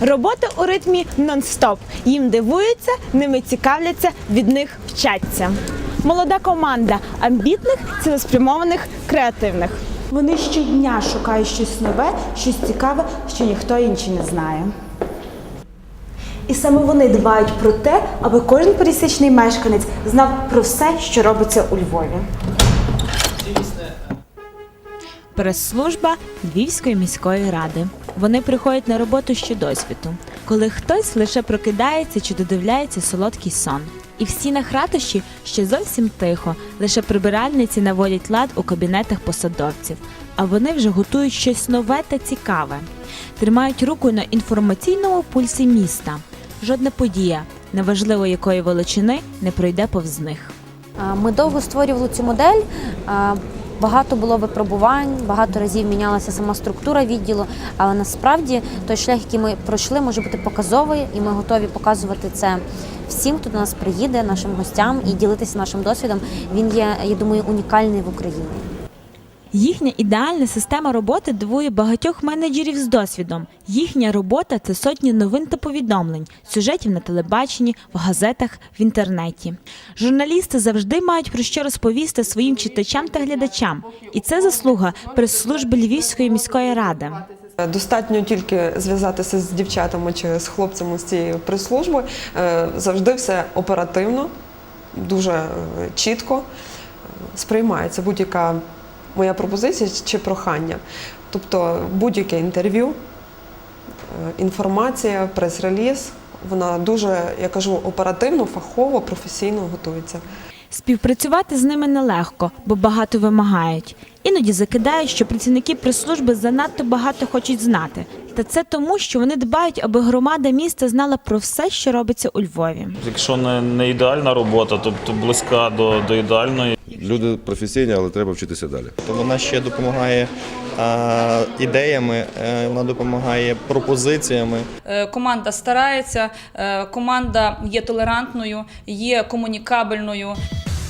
Робота у ритмі нон-стоп. Їм дивуються, ними цікавляться, від них вчаться. Молода команда амбітних, цілеспрямованих, креативних. Вони щодня шукають щось нове, щось цікаве, що ніхто інший не знає. І саме вони дбають про те, аби кожен пересічний мешканець знав про все, що робиться у Львові. Прес-служба Львівської міської ради. Вони приходять на роботу ще досвіду, коли хтось лише прокидається чи додивляється солодкий сон. І в стінах ратуші ще зовсім тихо, лише прибиральниці наводять лад у кабінетах посадовців, а вони вже готують щось нове та цікаве. Тримають руку на інформаційному пульсі міста. Жодна подія, неважливо якої величини, не пройде повз них. Ми довго створювали цю модель. Багато було випробувань, багато разів мінялася сама структура відділу. Але насправді той шлях, який ми пройшли, може бути показовий, і ми готові показувати це всім, хто до нас приїде, нашим гостям і ділитися нашим досвідом. Він є, я думаю, унікальний в Україні. Їхня ідеальна система роботи дивує багатьох менеджерів з досвідом. Їхня робота це сотні новин та повідомлень, сюжетів на телебаченні, в газетах, в інтернеті. Журналісти завжди мають про що розповісти своїм читачам та глядачам, і це заслуга прес-служби Львівської міської ради. Достатньо тільки зв'язатися з дівчатами чи з хлопцями з цієї прес-служби. Е, Завжди все оперативно, дуже е, чітко е, сприймається будь-яка моя пропозиція чи прохання. Тобто будь-яке інтерв'ю, е, інформація, прес-реліз, вона дуже, я кажу, оперативно, фахово, професійно готується. Співпрацювати з ними нелегко, бо багато вимагають. Іноді закидають, що працівники прес-служби занадто багато хочуть знати. Та це тому, що вони дбають, аби громада міста знала про все, що робиться у Львові. Якщо не, не ідеальна робота, тобто близька до, до ідеальної. Люди професійні, але треба вчитися далі. То вона ще допомагає ідеями, е, вона допомагає пропозиціями. Е, Команда старається, е, команда є толерантною, є комунікабельною.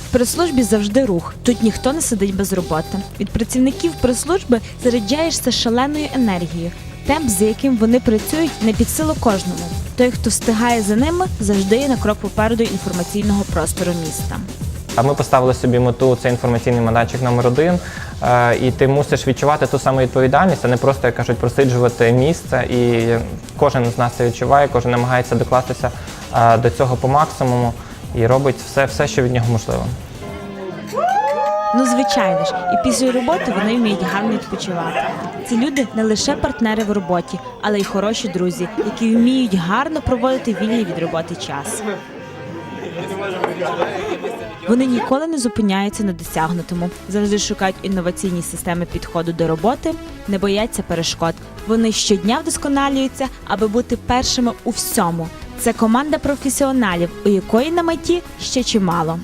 В прес-службі завжди рух. Тут ніхто не сидить без роботи. Від працівників прес-служби заряджаєшся шаленою енергією. Темп, за яким вони працюють, не під силу кожному. Той, хто встигає за ними, завжди є на крок попереду інформаційного простору міста. А ми поставили собі мету це інформаційний майданчик номер один. Е, І ти мусиш відчувати ту саму відповідальність, а не просто, як кажуть, просиджувати місце. І кожен з нас це відчуває, кожен намагається докластися е, до цього по максимуму і робить все, все, що від нього можливо. Ну, звичайно ж, і після роботи вони вміють гарно відпочивати. Ці люди не лише партнери в роботі, але й хороші друзі, які вміють гарно проводити вільний від роботи час. Вони ніколи не зупиняються на досягнутому, завжди шукають інноваційні системи підходу до роботи, не бояться перешкод. Вони щодня вдосконалюються, аби бути першими у всьому. Це команда професіоналів, у якої на меті ще чимало.